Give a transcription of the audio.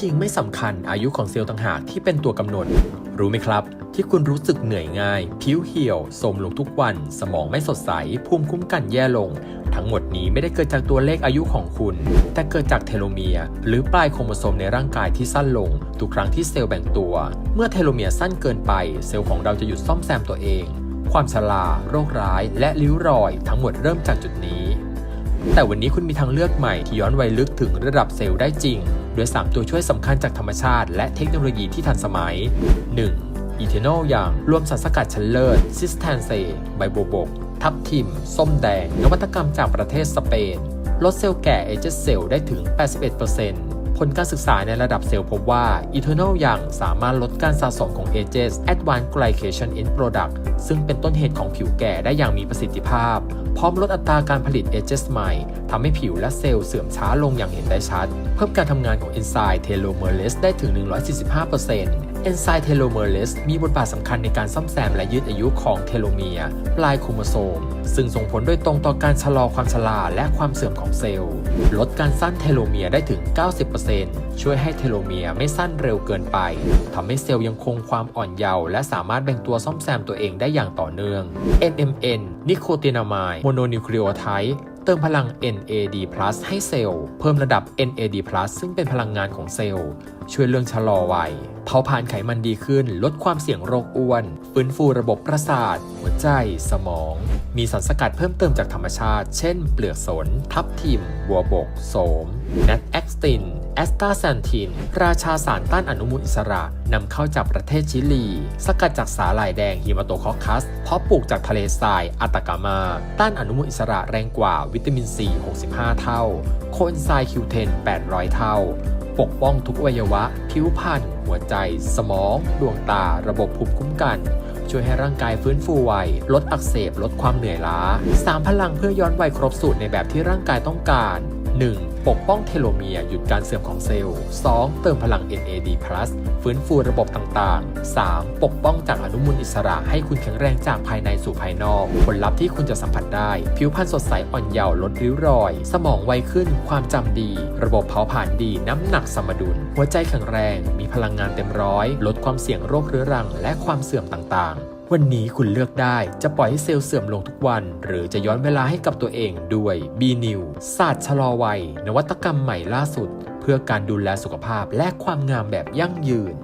จริงไม่สำคัญอายุของเซลล์ต่างหากที่เป็นตัวกำหนด รู้ไหมครับ ที่คุณรู้สึกเหนื่อยง่าย ผิวเหี่ยวโทรมลงทุกวัน สมองไม่สดใส ภูมิคุ้มกันแย่ลง ทั้งหมดนี้ไม่ได้เกิดจากตัวเลขอายุของคุณ แต่เกิดจากเทโลเมียร์หรือปลายโครโมโซมในร่างกายที่สั้นลง ทุกครั้งที่เซลล์แบ่งตัว เมื่อเทโลเมียร์สั้นเกินไป เซลล์ของเราจะหยุดซ่อมแซมตัวเอง ความชราโรคร้าย และริ้วรอย ทั้งหมดเริ่มจากจุดนี้ แต่วันนี้คุณมีทางเลือกใหม่ที่ย้อนวัยลึกถึงระดับเซลล์ได้จริง ด้วย3ตัวช่วยสำคัญจากธรรมชาติ และเทคโนโลยีที่ทันสมัย 1. อีเทนอลอย่างรวมสารสกัดชั้นเลิศซิสแทนเซไบโบบก ทับทิม ส้มแดง นวัตกรรมจากประเทศสเปน ลดเซลล์แก่เอเจสเซลได้ถึง 81%ผลการศึกษาในระดับเซลล์พบว่า Eternal ยังสามารถลดการสะสมของ Ages Advanced Glycation End Product ซึ่งเป็นต้นเหตุของผิวแก่ได้อย่างมีประสิทธิภาพ พร้อมลดอัตราการผลิต Ages ใหม่ทำให้ผิวและเซลล์เสื่อมช้าลงอย่างเห็นได้ชัด เพิ่มการทำงานของเอนไซม์เทโลเมอเรสได้ถึง 145%เอนไซม์เทโลเมอเรสมีบทบาทสำคัญในการซ่อมแซมและยืดอายุของเทโลเมียร์ปลายโครโมโซม ซึ่งส่งผลโดยตรงต่อการชะลอความชราและความเสื่อมของเซลล์ ลดการสั้นเทโลเมียร์ได้ถึง 90%ช่วยให้เทโลเมียร์ไม่สั้นเร็วเกินไปทำให้เซลล์ยังคงความอ่อนเยาว์และสามารถแบ่งตัวซ่อมแซมตัวเองได้อย่างต่อเนื่อง NMN นิโคตินามายโมโนนิวคลีโอไทด์เติมพลัง NAD+ ให้เซลล์ เพิ่มระดับ NAD+ ซึ่งเป็นพลังงานของเซลล์ ช่วยเรื่องชะลอวัย ผาผลาญไขมันดีขึ้น ลดความเสี่ยงโรคอ้วน ฟื้นฟูระบบประสาท หัวใจ สมอง มีสารสกัดเพิ่มเติมจากธรรมชาติ เช่น เปลือกสน ทับทิม บัวบก โสมแนทแอคสตินแอสตาแซนทิน ราชาสารต้านอนุมูลอิสระนำเข้าจากประเทศชิลี สกัดจากสาหร่ายแดงฮิมาโตคอคัส เพาะปลูกจากทะเลทรายอัตากามา ต้านอนุมูลอิสระแรงกว่าวิตามินซี 65 เท่า โคเอนไซม์ Q10 800 เท่า ปกป้องทุกอวัยวะ ผิวพรรณหัวใจ สมอง ดวงตา ระบบภูมิคุ้มกัน ช่วยให้ร่างกายฟื้นฟูไว ลดอักเสบ ลดความเหนื่อยล้า 3 พลังเพื่อย้อนวัยครบสูตรในแบบที่ร่างกายต้องการ 1. ปกป้องเทโลเมียร์หยุดการเสื่อมของเซลล์ 2. เติมพลัง NAD+ ฟื้นฟูระบบต่างๆ 3. ปกป้องจากอนุมูลอิสระให้คุณแข็งแรงจากภายในสู่ภายนอก ผลลัพธ์ที่คุณจะสัมผัสได้ ผิวพรรณสดใสอ่อนเยาว์ลดริ้วรอย สมองไวขึ้น ความจำดี ระบบเผาผลาญดี น้ำหนักสมดุล หัวใจแข็งแรง มีพลังงานเต็มร้อย ลดความเสี่ยงโรคเรื้อรัง และความเสื่อมต่างๆ วันนี้คุณเลือกได้จะปล่อยให้เซลล์เสื่อมลงทุกวัน หรือจะย้อนเวลาให้กับตัวเองด้วย b n e w ศาสตร์ชะลอวัย นวัตกรรมใหม่ล่าสุด เพื่อการดูแลสุขภาพและความงามแบบยั่งยืน